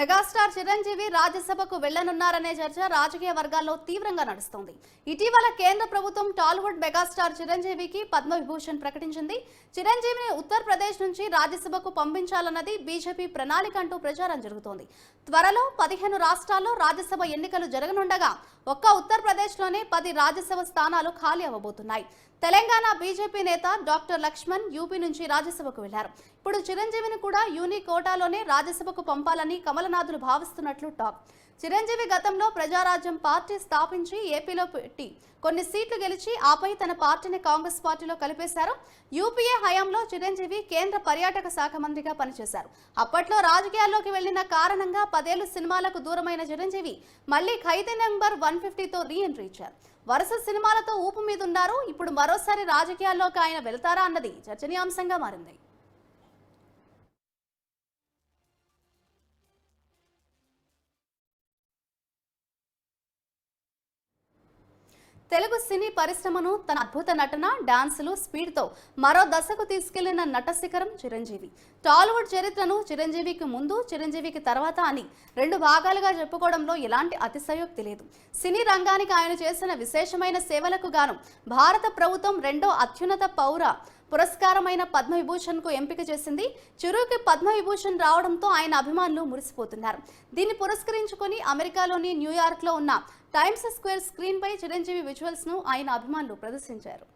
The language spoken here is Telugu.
మెగాస్టార్ చిరంజీవి రాజ్యసభకు వెళ్ళనున్నారనే చర్చ రాజకీయ వర్గాల్లో తీవ్రంగా నడుస్తోంది. ఇటీవల కేంద్ర ప్రభుత్వం టాలీవుడ్ మెగాస్టార్ చిరంజీవికి పద్మవిభూషణ్ ప్రకటించింది. చిరంజీవిని ఉత్తరప్రదేశ్ నుంచి రాజ్యసభకు పంపించాలన్నది బీజేపీ ప్రణాళిక అంటూ ప్రచారం జరుగుతోంది. త్వరలో పదిహేను రాష్ట్రాల్లో రాజ్యసభ ఎన్నికలు జరగనుండగా ఒక్క ఉత్తరప్రదేశ్లోనే పది రాజ్యసభ స్థానాలు ఖాళీ అవ్వబోతున్నాయి. తెలంగాణ బీజేపీ నేత డాక్టర్ లక్ష్మణ్ యూపీ నుంచి రాజ్యసభకు వెళ్ళారు. ఇప్పుడు చిరంజీవిని కూడా యూని కోటాలోనే రాజ్యసభకు పంపాలని కమలనాథులు భావిస్తున్నట్లు టాక్. చిరంజీవి గతంలో ప్రజారాజ్యం పార్టీ స్థాపించి ఏపీలో పెట్టి కొన్ని సీట్లు గెలిచి ఆపై తన పార్టీని కాంగ్రెస్ పార్టీలో కలిపేశారు. యూపీఏ హయాంలో చిరంజీవి కేంద్ర పర్యాటక శాఖ మంత్రిగా పనిచేశారు. అప్పట్లో రాజకీయాల్లోకి వెళ్ళిన కారణంగా పదేళ్ళు సినిమాలకు దూరమైన చిరంజీవి మళ్ళీ ఖైదీ నెంబర్ వన్ ఫిఫ్టీతో రీ ఎంట్రీ ఇచ్చారు. వరుస సినిమాలతో ఊపు మీదున్నారు. ఇప్పుడు మరోసారి రాజకీయాల్లోకి ఆయన వెళ్తారా అన్నది చర్చనీయాంశంగా మారింది. తెలుగు సినీ పరిశ్రమను తన అద్భుత నటన డాన్సులు స్పీడ్తో మరో దశకు తీసుకెళ్ళిన నట శిఖరం చిరంజీవి. టాలీవుడ్ చరిత్రను చిరంజీవికి ముందు చిరంజీవికి తర్వాత అని రెండు భాగాలుగా చెప్పుకోవడంలో ఎలాంటి అతిశయోక్తి లేదు. సినీ రంగానికి ఆయన చేసిన విశేషమైన సేవలకు గాను భారత ప్రభుత్వం రెండో అత్యున్నత పౌర పురస్కారమైన పద్మవిభూషణ్కు ఎంపిక చేసింది. చిరుకి పద్మవిభూషణ్ రావడంతో ఆయన అభిమానులు మురిసిపోతున్నారు. దీన్ని పురస్కరించుకొని అమెరికాలోని న్యూయార్క్లో ఉన్న టైమ్స్ స్క్వేర్ స్క్రీన్ పై చిరంజీవి విజువల్స్ను ఆయన అభిమానులు ప్రదర్శించారు